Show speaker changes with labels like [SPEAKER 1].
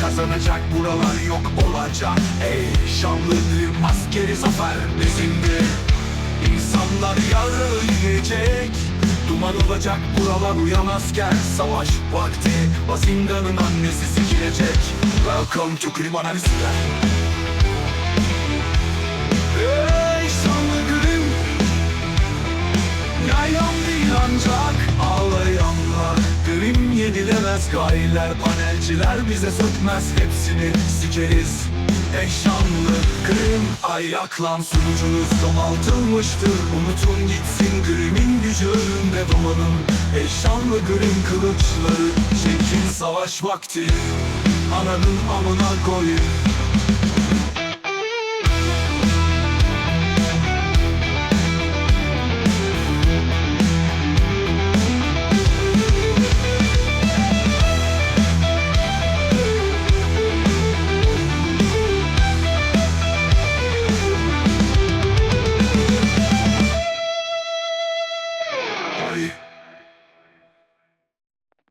[SPEAKER 1] kazanacak buralar yok olacak. Ey Grim askeri zafer bizimdir İnsanlar yarı yiyecek. Duman olacak buralar uyan asker Savaş vakti. Bazinganın annesi sikilecek. Welcome to Grim Analizler Ey şanlı Grim Yayan değil ancak yenilemez gayiler panelciler bize sökmez hepsini sikeriz. Eşanlı Grim ayaklan. Sunucunuz domaltılmıştır. Unutun gitsin Grim'in gücü önünde dolanın Eşanlı Grim kılıçları çekin savaş vakti. Ananın amına koyun reality.